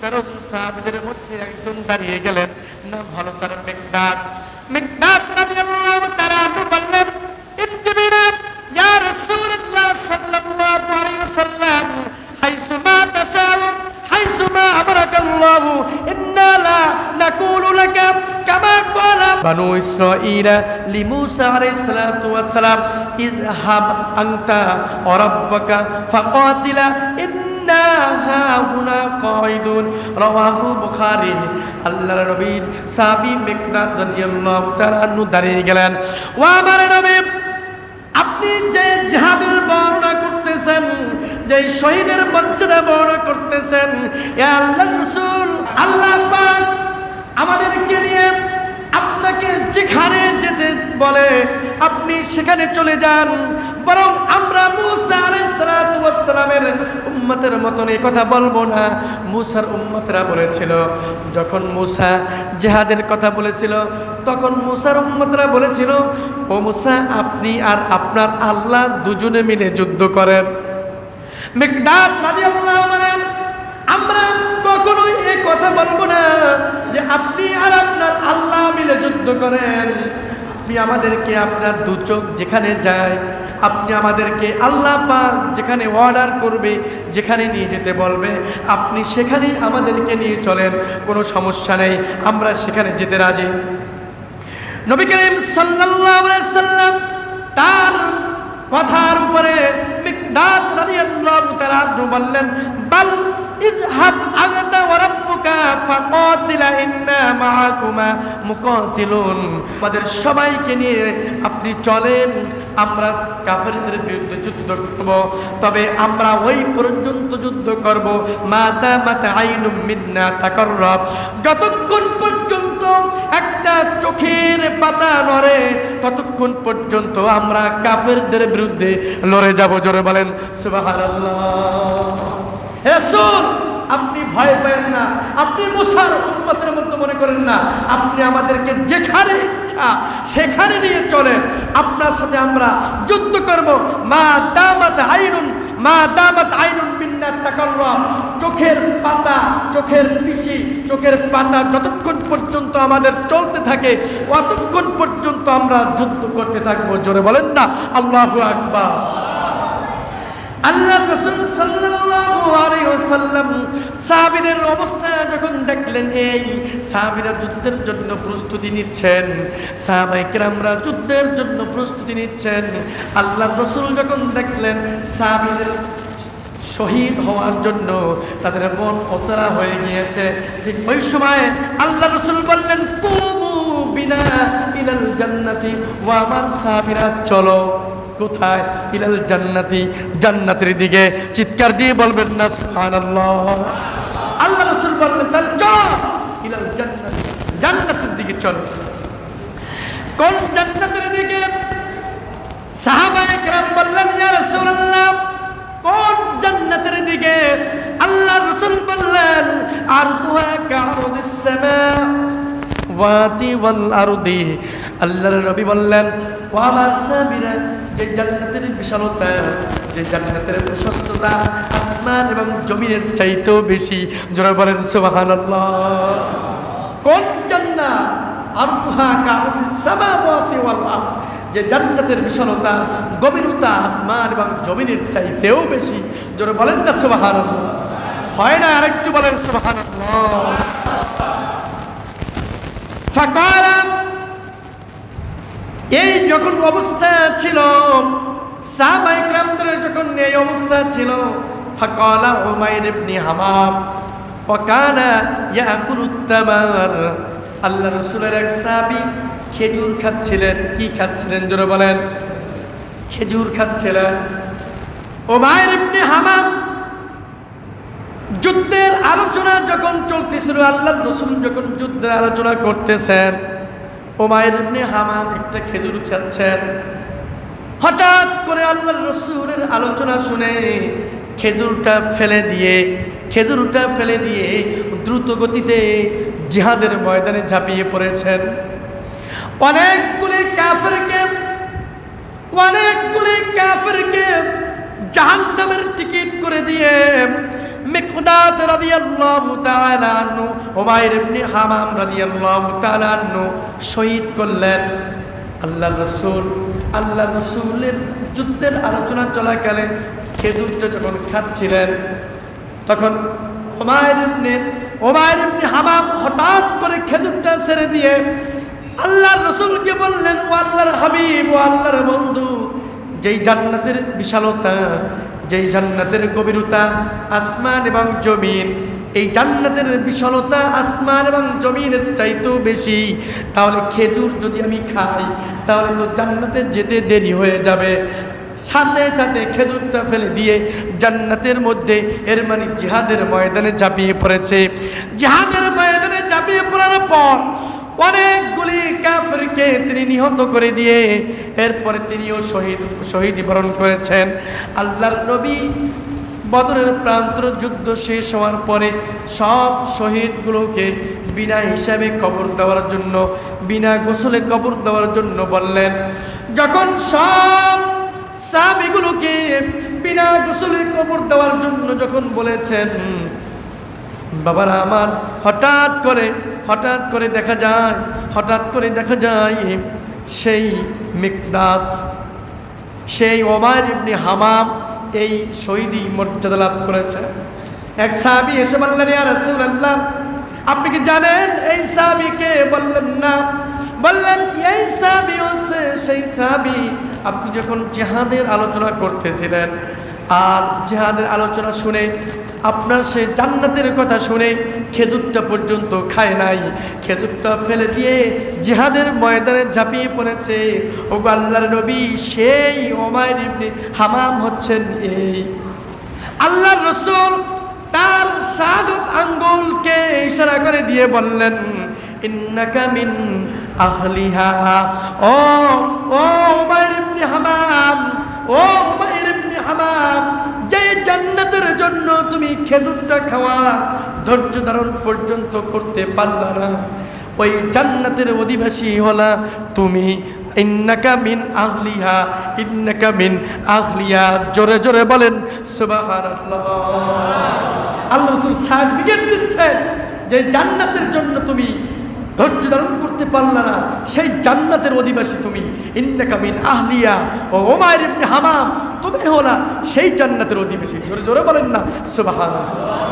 তেরো জন সাহাবিদের মধ্যে একজন দাঁড়িয়ে গেলেন। নাম হলো তার মেঘনাথ মেঘনাথ রাদিয়াল্লাহু তাআলা বললেন ইনজিবিনা ইয়া রাসূলুল্লাহ সাল্লাল্লাহু আলাইহি ওয়াসাল্লাম হাইসুমা তাশাউ হাইসুমা আমারাকাল্লাহু ইন্না লা নাকুলু লাকা কামা ক্বালা বানু ইসরাঈল লিমূসা আলাইহিস সালাতু ওয়াস সালাম, ইযহাব আনতা ওয়া রাব্বাকা ফাকাতিলা, ইন্না গেলেন। ও আপনি যে জিহাদের বর্ণনা করতেছেন, যে শহীদের মর্যাদা বর্ণনা করতেছেন আল্লাহ রসুল, আল্লাহ আমাদেরকে নিয়ে আপনাকে যেখানে যেতে বলে আপনি সেখানে চলে যান, বরং আমরা আলাইসালামের উম্মতের মতন এই কথা বলব না। মুসার উম্মতরা বলেছিল, যখন মুসা জেহাদের কথা বলেছিল, তখন মুসার উম্মতরা বলেছিল, ও মুসা, আপনি আর আপনার আল্লাহ দুজনে মিলে যুদ্ধ করেন। বলেন, আমরা কখনোই এ কথা বলব না যে আপনি আর আপনার আল্লাহ মিলে যুদ্ধ করেন। আপনি আমাদেরকে আপনার দু চোখ যেখানে যায় আপনি আমাদেরকে আল্লাহ পাক যেখানে অর্ডার করবে, যেখানে নিয়ে যেতে বলবে, আপনি সেখানেই আমাদেরকে নিয়ে চলেন, কোনো সমস্যা নেই, আমরা সেখানে যেতে রাজি। নবী করিম সাল্লাম তার কথার উপরে বললেন, বাল আনতা ওয়া রাব্বুকা ফাকাতিলা ইন্না মাআকুমা মুকাতিলুন। সবাইকে নিয়ে আপনি চলেন, আমরা কাফেরদের বিরুদ্ধে যুদ্ধ করব। তবে আমরা ওই পর্যন্ত যুদ্ধ করব। মাতা মাতা মিন্না যতক্ষণ পর্যন্ত একটা চোখের পাতা নড়ে, ততক্ষণ পর্যন্ত আমরা কাফেরদের বিরুদ্ধে লড়ে যাব। জোরে বলেন রাসূল, আপনি ভয় পাবেন না। আপনি মুসার উম্মতের মতো মনে করেন না, আপনি আমাদেরকে যেখানে ইচ্ছা সেখানে নিয়ে চলেন। আপনার সাথে আমরা যুদ্ধ করব। মা দামাত আইনুন, মা দামাত আইনুন চোখের পাতা, চোখের পিসি, চোখের পাতা যতক্ষণ পর্যন্ত আমাদের চলতে থাকে ততক্ষণ পর্যন্ত আমরা যুদ্ধ করতে থাকব। জোরে বলেন না, আল্লাহু আকবার। আল্লাহ রসুল ওয়াসাল্লাম সাহাবীদের অবস্থা যখন দেখলেন, এই সাহাবীরা যুদ্ধের জন্য প্রস্তুতি নিচ্ছেন সাহাবাই কেরামরা যুদ্ধের জন্য প্রস্তুতি নিচ্ছেন। আল্লাহ রসুল যখন দেখলেন, সাহাবীদের শহীদ হওয়ার জন্য তাদের মন অতরা হয়ে গিয়েছে। ঠিক ওই সময় আল্লাহ রসুল বললেন, কুমু বিনা ইলাল জান্নাতি ও আমার সাহাবীরা, চলো। কোথায়? ইলাল জান্নাতি, জান্নাতের দিকে চিৎকার দিয়ে বলবেন না, সুবহানাল্লাহ। আল্লাহ রাসূল বললেন, তাহলে চলো, ইলাল জান্নাতি, জান্নাতের দিকে চলো। কোন জান্নাতের দিকে? সাহাবায়ে কেরাম বললেন, ইয়া রাসূলুল্লাহ, কোন জান্নাতের দিকে? আল্লাহ রাসূল বললেন, আরদুহা কারদিস সামা, ওয়াতি ওয়াল আরদি আল্লাহর নবী বললেন, ও আমার সাবিরা যে জান্নাতের বিশালতা, যে জান্নাতের প্রশস্ততা আসমান এবং জমিনের চাইতেও বেশি। জোরে বলেন, সুবহানাল্লাহ। কোন জান্নাত? আরদুহা কারদিস সামাওয়াতি ওয়াল যে জান্নাতের বিশালতা, গভীরতা আসমান এবং জমিনের চাইতেও বেশি। জোরে বলেন না, সুবহানাল্লাহ। হয় না, আরেকটু বলেন ফাকালা এই যখন অবস্থা ছিল সাহাবাইকরামদের যখন এই অবস্থা ছিল, ফাকালা উমাইর ইবনে হামাম, ওয়াকানা ইয়াকুলুত তামার। আল্লাহ রাসূলের এক সাহাবী খেজুর খাচ্ছিলেন। কি খাচ্ছিলেন জোরে বলেন? খেজুর খাচ্ছিলেন। উমাইর ইবনে হামাম যুদ্ধের আলোচনা যখন চলতেছিল আল্লাহ রসুল যখন যুদ্ধের আলোচনা করতেছেন ওমায়ের ইবনে হামাম একটা খেজুর খাচ্ছেন। হঠাৎ করে আল্লাহ রসুলের আলোচনা শুনে খেজুরটা ফেলে দিয়ে, খেজুরটা ফেলে দিয়ে দ্রুত গতিতে জিহাদের ময়দানে ঝাঁপিয়ে পড়েছেন। অনেকগুলি কাফেরকে অনেকগুলি কাফেরকে জাহান্নামের টিকিট করে দিয়ে মিকদাদ রাদিয়াল্লাহু তাআলা আনহু, উমাইর ইবনে হামাম রাদিয়াল্লাহু তাআলা আনহু শহীদ করলেন। আল্লাহ রসুল আল্লাহ রসুলের যুদ্ধের আলোচনা চলাকালে খেজুরটা যখন খাচ্ছিলেন, তখন ওমায়ের ইবনে ওমায়ের ইবনে হামাম হঠাৎ করে খেজুরটা ছেড়ে দিয়ে আল্লাহর রসুলকে বললেন, ও আল্লাহর হাবিব, ও আল্লাহর বন্ধু, যেই জান্নাতের বিশালতা যেই জান্নাতের গভীরতা আসমান এবং জমিন, এই জান্নাতের বিশালতা আসমান এবং জমিনের চাইতেও বেশি, তাহলে খেজুর যদি আমি খাই, তাহলে তো জান্নাতে যেতে দেরি হয়ে যাবে। সাথে সাথে খেজুরটা ফেলে দিয়ে জান্নাতের মধ্যে এর মানে জিহাদের ময়দানে ঝাঁপিয়ে পড়েছে। জিহাদের ময়দানে ঝাঁপিয়ে পড়ার পর অনেকগুলি কাফেরকে তিনি নিহত করে দিয়ে এরপরে তিনিও শহীদ শহীদ বরণ করেছেন। আল্লাহর নবী বদরের প্রান্তর যুদ্ধ শেষ হওয়ার পরে সব শহীদগুলোকে বিনা হিসাবে কবর দেওয়ার জন্য, বিনা গোসলে কবর দেওয়ার জন্য বললেন। যখন সব সাবিগুলোকে বিনা গোসলে কবর দেওয়ার জন্য যখন বলেছেন, বাবারা, আমার হঠাৎ করে হঠাৎ করে দেখা যায়, হঠাৎ করে দেখা যায় সেই মিকদাত সেই ওমার ইবনি হামাম এই শহীদি মর্যাদা লাভ করেছে। এক সাহাবি এসে বললেন, ইয়া রাসূলুল্লাহ, আপনি কি জানেন এই সাহাবিকে বললেন, না। বললেন, এই সাহাবি হচ্ছে সেই সাহাবি আপনি যখন জেহাদের আলোচনা করতেছিলেন আর জেহাদের আলোচনা শুনে, আপনার সে জান্নাতের কথা শুনে খেজুরটা পর্যন্ত খায় নাই। খেজুরটা ফেলে দিয়ে জিহাদের ময়দানে ঝাঁপিয়ে পড়েছে। ও আল্লাহর নবী সেই ওমায়ের ইবনে হামাম হচ্ছেন এই। আল্লাহর রসুল তার সাদত আঙ্গুলকে ইশারা করে দিয়ে বললেন, ইন্নাকা মিন আহলিহা। ও ও উমাইর ইবনে হামাম, ও হামাম যে জান্নাতের জন্য তুমি খেজুরটা খাওয়া ধৈর্য ধারণ পর্যন্ত করতে পারলা না, ওই জান্নাতের অধিবাসী হলা তুমি। ইন্নাকা মিন আহলিহা, ইন্নাকা মিন আহলিয়া জোরে জোরে বলেন, সুবহানাল্লাহ। আল্লাহ রাসূল সার্টিফিকেট দিচ্ছেন যে জান্নাতের জন্য তুমি ধৈর্য ধারণ করতে পারলা না। সেই জান্নাতের অধিবাসী তুমি। ইন্দাকামিন আহলিয়া ও ওমায়ের হামাম। তুমি হলা সেই জান্নাতের অধিবাসী। জোরে জোরে বলেন না। সুবহানাল্লাহ।